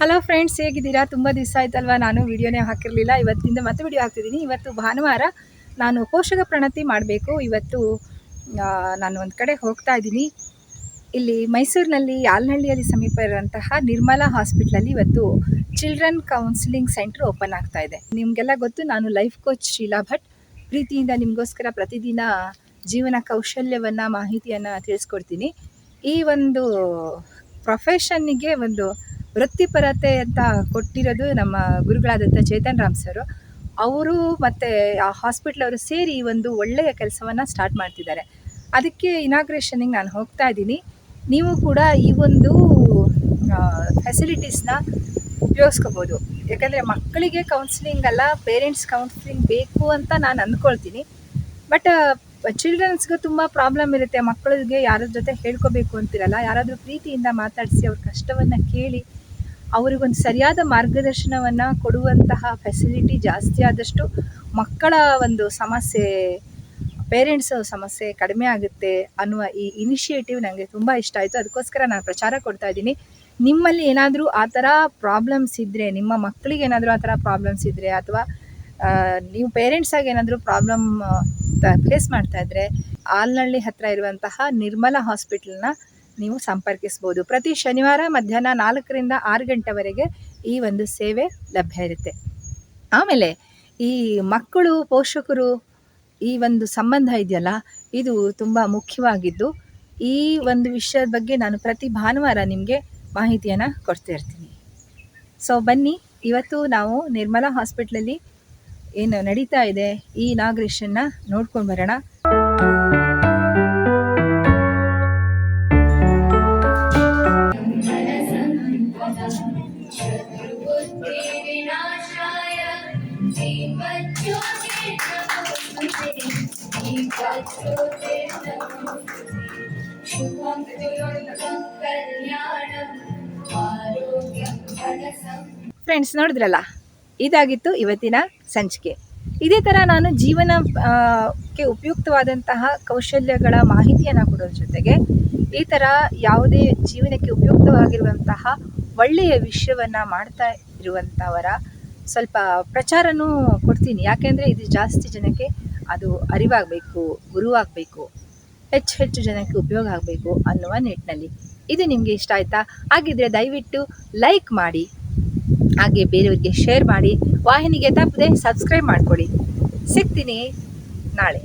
Hello friends ಹೇಗಿದ್ದೀರಾ? ತುಂಬ ದಿವಸ ಆಯ್ತಲ್ವಾ? ನಾನು ವಿಡಿಯೋನೇ ಹಾಕಿರಲಿಲ್ಲ. ಇವತ್ತಿಂದ ಮತ್ತೆ ವಿಡಿಯೋ ಹಾಕ್ತಿದ್ದೀನಿ. ಇವತ್ತು ಭಾನುವಾರ ನಾನು ಪೋಷಕ ಪ್ರಣತಿ ಮಾಡಬೇಕು. ಇವತ್ತು ನಾನು ಒಂದು ಕಡೆ ಹೋಗ್ತಾ ಇದ್ದೀನಿ. ಇಲ್ಲಿ ಮೈಸೂರಿನಲ್ಲಿ ಆಲ್ನಹಳ್ಳಿಯಲ್ಲಿ ಸಮೀಪ ಇರುವಂತಹ ನಿರ್ಮಲಾ ಹಾಸ್ಪಿಟ್ಲಲ್ಲಿ ಇವತ್ತು ಚಿಲ್ಡ್ರನ್ ಕೌನ್ಸಿಲಿಂಗ್ ಸೆಂಟರ್ ಓಪನ್ ಆಗ್ತಾ ಇದೆ. ನಿಮಗೆಲ್ಲ ಗೊತ್ತು, ನಾನು ಲೈಫ್ ಕೋಚ್ ಶೀಲಾ ಭಟ್. ಪ್ರೀತಿಯಿಂದ ನಿಮಗೋಸ್ಕರ ಪ್ರತಿದಿನ ಜೀವನ ಕೌಶಲ್ಯವನ್ನು, ಮಾಹಿತಿಯನ್ನು ತಿಳಿಸ್ಕೊಡ್ತೀನಿ. ಈ ಒಂದು ಪ್ರೊಫೆಷನ್ನಿಗೆ ಒಂದು ವೃತ್ತಿಪರತೆ ಅಂತ ಕೊಟ್ಟಿರೋದು ನಮ್ಮ ಗುರುಗಳಾದಂಥ ಚೇತನ್ ರಾಮ್ ಸರ್. ಅವರು ಮತ್ತು ಆ ಹಾಸ್ಪಿಟ್ಲ್ ಅವರು ಸೇರಿ ಒಂದು ಒಳ್ಳೆಯ ಕೆಲಸವನ್ನು ಸ್ಟಾರ್ಟ್ ಮಾಡ್ತಿದ್ದಾರೆ. ಅದಕ್ಕೆ ಇನಾಗ್ರೇಷನಿಗೆ ನಾನು ಹೋಗ್ತಾ ಇದ್ದೀನಿ. ನೀವು ಕೂಡ ಈ ಒಂದು ಫೆಸಿಲಿಟೀಸ್ನ ಉಪಯೋಗಿಸ್ಕೋಬೋದು. ಯಾಕಂದರೆ ಮಕ್ಕಳಿಗೆ ಕೌನ್ಸಿಲಿಂಗ್ ಅಲ್ಲ ಪೇರೆಂಟ್ಸ್ ಕೌನ್ಸಿಲಿಂಗ್ ಬೇಕು ಅಂತ ನಾನು ಅಂದ್ಕೊಳ್ತೀನಿ. ಬಟ್ ಚಿಲ್ಡ್ರನ್ಸ್ಗೂ ತುಂಬ ಪ್ರಾಬ್ಲಮ್ ಇರುತ್ತೆ. ಮಕ್ಕಳಿಗೆ ಯಾರ ಜೊತೆ ಹೇಳ್ಕೋಬೇಕು ಅಂತಿರಲ್ಲ, ಯಾರಾದರೂ ಪ್ರೀತಿಯಿಂದ ಮಾತಾಡಿಸಿ ಅವ್ರ ಕಷ್ಟವನ್ನು ಕೇಳಿ ಅವ್ರಿಗೊಂದು ಸರಿಯಾದ ಮಾರ್ಗದರ್ಶನವನ್ನು ಕೊಡುವಂತಹ ಫೆಸಿಲಿಟಿ ಜಾಸ್ತಿ ಆದಷ್ಟು ಮಕ್ಕಳ ಒಂದು ಸಮಸ್ಯೆ ಪೇರೆಂಟ್ಸ್ ಸಮಸ್ಯೆ ಕಡಿಮೆ ಆಗುತ್ತೆ ಅನ್ನುವ ಈ ಇನಿಷಿಯೇಟಿವ್ ನನಗೆ ತುಂಬ ಇಷ್ಟ ಆಯಿತು. ಅದಕ್ಕೋಸ್ಕರ ನಾನು ಪ್ರಚಾರ ಕೊಡ್ತಾ ಇದ್ದೀನಿ. ನಿಮ್ಮಲ್ಲಿ ಏನಾದರೂ ಆ ಥರ ಪ್ರಾಬ್ಲಮ್ಸ್ ಇದ್ದರೆ ನಿಮ್ಮ ಮಕ್ಕಳಿಗೆ ಏನಾದರೂ ಆ ಥರ ಪ್ರಾಬ್ಲಮ್ಸ್ ಇದ್ದರೆ ಅಥವಾ ನೀವು ಪೇರೆಂಟ್ಸಾಗಿ ಏನಾದರೂ ಪ್ರಾಬ್ಲಮ್ ಫೇಸ್ ಮಾಡ್ತಾ ಇದ್ದರೆ ಆಲ್ನಳ್ಳಿ ಹತ್ತಿರ ಇರುವಂತಹ ನಿರ್ಮಲ ಹಾಸ್ಪಿಟಲ್ನ ನೀವು ಸಂಪರ್ಕಿಸ್ಬೋದು ಪ್ರತಿ ಶನಿವಾರ ಮಧ್ಯಾಹ್ನ ನಾಲ್ಕರಿಂದ ಆರು ಗಂಟೆವರೆಗೆ ಈ ಒಂದು ಸೇವೆ ಲಭ್ಯ ಇರುತ್ತೆ. ಆಮೇಲೆ ಈ ಮಕ್ಕಳು, ಪೋಷಕರು ಈ ಒಂದು ಸಂಬಂಧ ಇದೆಯಲ್ಲ, ಇದು ತುಂಬ ಮುಖ್ಯವಾಗಿದ್ದು, ಈ ಒಂದು ವಿಷಯದ ಬಗ್ಗೆ ನಾನು ಪ್ರತಿ ಭಾನುವಾರ ನಿಮಗೆ ಮಾಹಿತಿಯನ್ನು ಕೊಡ್ತಾ ಇರ್ತೀನಿ. ಸೊ ಬನ್ನಿ, ಇವತ್ತು ನಾವು ನಿರ್ಮಲಾ ಹಾಸ್ಪಿಟ್ಲಲ್ಲಿ ಏನು ನಡೀತಾ ಇದೆ ಈ ಇನಾಗ್ರೇಷನ್ನ ನೋಡ್ಕೊಂಡು ಬರೋಣ. शत्रुबुद्धिविनाशाय शुभं कुरुतं कल्याणम् आरोग्यं धनसम् ಫ್ರೆಂಡ್ಸ್ ನೋಡಿದ್ರಲ್ಲ ಇದಾಗಿತ್ತು ಇವತ್ತಿನ ಸಂಚಿಕೆ ಇದೇ ಥರ ನಾನು ಜೀವನ ಆ, ಕ್ಕೆ ಉಪಯುಕ್ತವಾದಂತಹ ಕೌಶಲ್ಯಗಳ ಮಾಹಿತಿಯನ್ನು ಕೊಡೋದ್ರ ಜೊತೆಗೆ ಈ ಥರ ಯಾವುದೇ ಜೀವನಕ್ಕೆ ಉಪಯುಕ್ತವಾಗಿರುವಂತಹ ಒಳ್ಳೆಯ ವಿಷಯವನ್ನು ಮಾಡ್ತಾ ಇರುವಂಥವರ ಸ್ವಲ್ಪ ಪ್ರಚಾರನೂ ಕೊಡ್ತೀನಿ. ಯಾಕೆಂದರೆ ಇದು ಜಾಸ್ತಿ ಜನಕ್ಕೆ ಅದು ಅರಿವಾಗಬೇಕು, ಗುರುವಾಗಬೇಕು, ಹೆಚ್ಚು ಹೆಚ್ಚು ಜನಕ್ಕೆ ಉಪಯೋಗ ಆಗಬೇಕು ಅನ್ನುವ ನಿಟ್ಟಿನಲ್ಲಿ. ಇದು ನಿಮಗೆ ಇಷ್ಟ ಆಯಿತಾ? ಹಾಗಿದ್ರೆ ದಯವಿಟ್ಟು ಲೈಕ್ ಮಾಡಿ, ಹಾಗೆ ಬೇರೆಯವರಿಗೆ ಶೇರ್ ಮಾಡಿ, ವಾಹಿನಿಗೆ ತಪ್ಪದೆ ಸಬ್ಸ್ಕ್ರೈಬ್ ಮಾಡಿಕೊಡಿ ಸಿಗ್ತೀನಿ ನಾಳೆ.